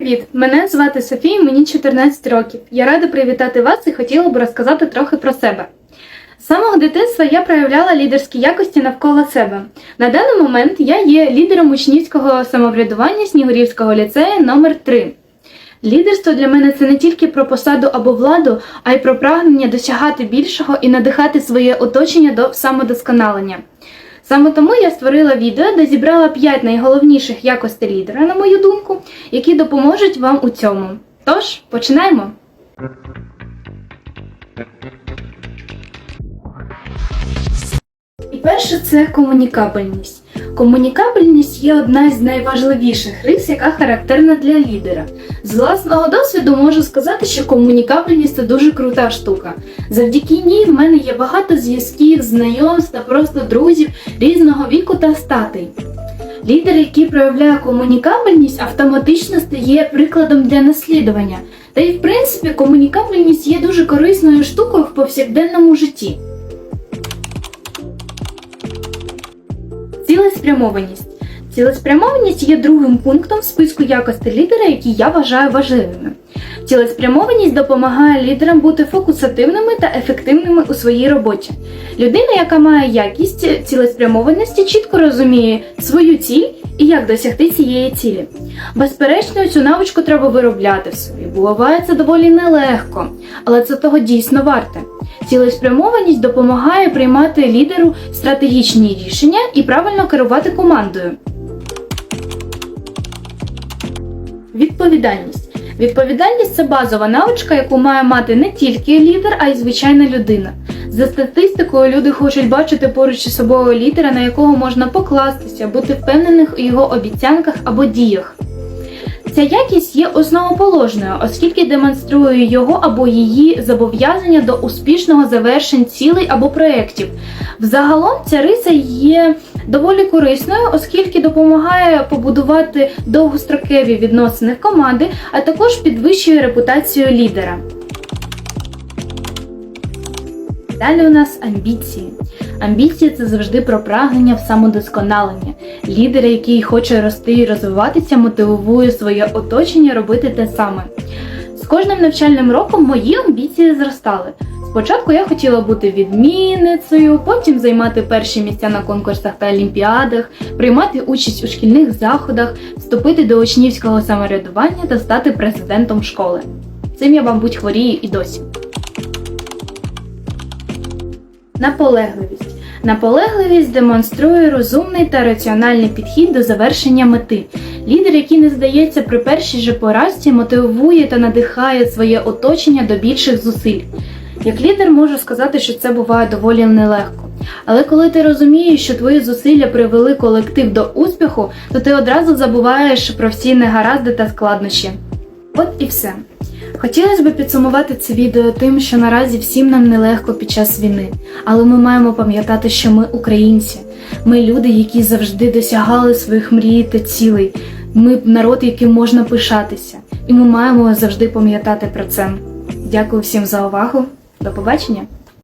Привіт! Мене звати Софія, мені 14 років. Я рада привітати вас і хотіла б розказати трохи про себе. З самого дитинства я проявляла лідерські якості навколо себе. На даний момент я є лідером учнівського самоврядування Снігурівського ліцею номер 3 Лідерство для мене це не тільки про посаду або владу, а й про прагнення досягати більшого і надихати своє оточення до самодосконалення. Саме тому я створила відео, де зібрала 5 найголовніших якостей лідера, на мою думку, які допоможуть вам у цьому. Тож, починаємо! І перше це комунікабельність. Комунікабельність є одна з найважливіших рис, яка характерна для лідера. З власного досвіду можу сказати, що комунікабельність це дуже крута штука. Завдяки ній в мене є багато зв'язків, знайомств та просто друзів різного віку та статей. Лідер, який проявляє комунікабельність, автоматично стає прикладом для наслідування. Та й в принципі комунікабельність є дуже корисною штукою в повсякденному житті. Цілеспрямованість. Цілеспрямованість є другим пунктом в списку якостей лідера, які я вважаю важливими. Цілеспрямованість допомагає лідерам бути фокусативними та ефективними у своїй роботі. Людина, яка має якість цілеспрямованості, чітко розуміє свою ціль і як досягти цієї цілі. Безперечно, цю навичку треба виробляти в собі. Буває це доволі нелегко, але це того дійсно варте. Цілеспрямованість допомагає приймати лідеру стратегічні рішення і правильно керувати командою. Відповідальність. Відповідальність це базова навичка, яку має мати не тільки лідер, а й звичайна людина. За статистикою, люди хочуть бачити поруч із собою лідера, на якого можна покластися, бути впевнених у його обіцянках або діях. Ця якість є основоположною, оскільки демонструє його або її зобов'язання до успішного завершень цілей або проєктів. Взагалом ця риса є доволі корисною, оскільки допомагає побудувати довгострокеві відносини команди, а також підвищує репутацію лідера. Далі у нас амбіції. Амбіції це завжди про прагнення в самодосконалення. Лідер, який хоче рости і розвиватися, мотивує своє оточення робити те саме. З кожним навчальним роком мої амбіції зростали. Спочатку я хотіла бути відмінницею, потім займати перші місця на конкурсах та олімпіадах, приймати участь у шкільних заходах, вступити до учнівського самоврядування та стати президентом школи. Цим я, мабуть, хворію і досі. Наполегливість. Наполегливість демонструє розумний та раціональний підхід до завершення мети. Лідер, який не здається при першій же поразці, мотивує та надихає своє оточення до більших зусиль. Як лідер можу сказати, що це буває доволі нелегко. Але коли ти розумієш, що твої зусилля привели колектив до успіху, то ти одразу забуваєш про всі негаразди та складнощі. От і все. Хотілося б підсумувати це відео тим, що наразі всім нам нелегко під час війни, але ми маємо пам'ятати, що ми українці, ми люди, які завжди досягали своїх мрій та цілей. Ми народ, яким можна пишатися, і ми маємо завжди пам'ятати про це. Дякую всім за увагу. До побачення!